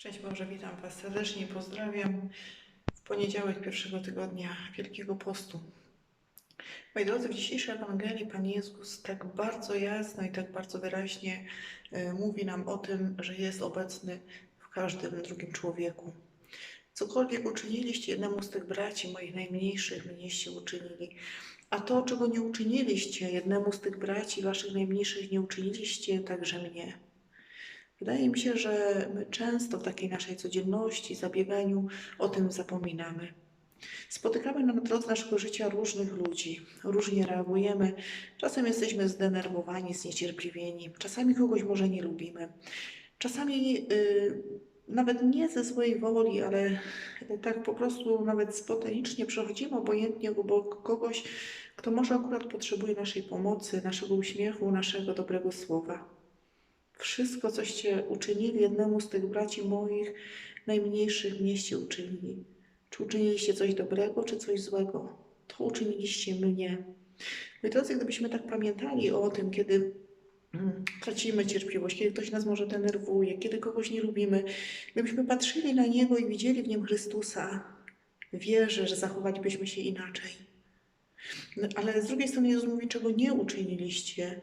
Szczęść Boże, witam Was serdecznie, pozdrawiam w poniedziałek pierwszego tygodnia Wielkiego Postu. Moi drodzy, w dzisiejszej Ewangelii Pan Jezus tak bardzo jasno i tak bardzo wyraźnie e, mówi nam o tym, że jest obecny w każdym drugim człowieku. Cokolwiek uczyniliście jednemu z tych braci moich najmniejszych, mnieście uczynili. A to, czego nie uczyniliście jednemu z tych braci waszych najmniejszych, nie uczyniliście także mnie. Wydaje mi się, że my często w takiej naszej codzienności, zabieganiu o tym zapominamy. Spotykamy na drodze naszego życia różnych ludzi, różnie reagujemy. Czasem jesteśmy zdenerwowani, zniecierpliwieni, czasami kogoś może nie lubimy. Czasami y, nawet nie ze złej woli, ale tak po prostu nawet spontanicznie przechodzimy obojętnie obok kogoś, kto może akurat potrzebuje naszej pomocy, naszego uśmiechu, naszego dobrego słowa. Wszystko, coście uczynili jednemu z tych braci moich, najmniejszych mieście uczynili. Czy uczyniliście coś dobrego, czy coś złego? To uczyniliście mnie. My drodzy, gdybyśmy tak pamiętali o tym, kiedy mm, tracimy cierpliwość, kiedy ktoś nas może denerwuje, kiedy kogoś nie lubimy, gdybyśmy patrzyli na Niego i widzieli w Nim Chrystusa, wierzę, że zachowalibyśmy się inaczej. No, ale z drugiej strony Jezus mówi, czego nie uczyniliście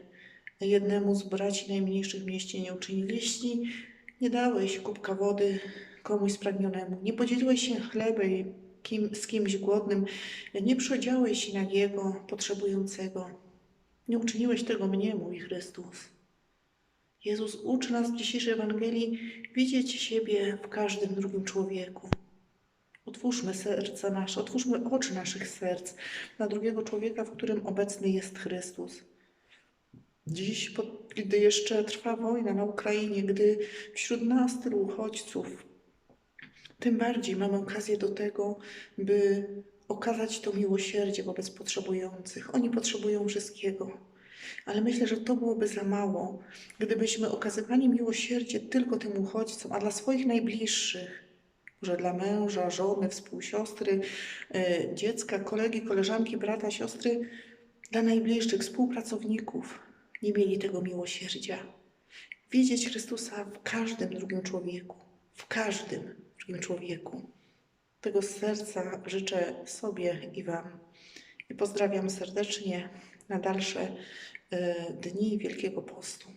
jednemu z braci najmniejszych w mieście nie uczyniliście, nie dałeś kubka wody komuś spragnionemu, nie podzieliłeś się chlebem kim, z kimś głodnym, nie przydziałeś się na jego potrzebującego. Nie uczyniłeś tego mnie, mój Chrystus. Jezus uczy nas w dzisiejszej Ewangelii widzieć siebie w każdym drugim człowieku. Otwórzmy serca nasze, otwórzmy oczy naszych serc na drugiego człowieka, w którym obecny jest Chrystus. Dziś, gdy jeszcze trwa wojna na Ukrainie, gdy wśród nas tylu uchodźców, tym bardziej mamy okazję do tego, by okazać to miłosierdzie wobec potrzebujących. Oni potrzebują wszystkiego. Ale myślę, że to byłoby za mało, gdybyśmy okazywali miłosierdzie tylko tym uchodźcom, a dla swoich najbliższych, może dla męża, żony, współsiostry, e, dziecka, kolegi, koleżanki, brata, siostry, dla najbliższych, współpracowników, nie mieli tego miłosierdzia. Widzieć Chrystusa w każdym drugim człowieku, w każdym drugim człowieku. Tego serca życzę sobie i Wam. I pozdrawiam serdecznie na dalsze e, dni Wielkiego Postu.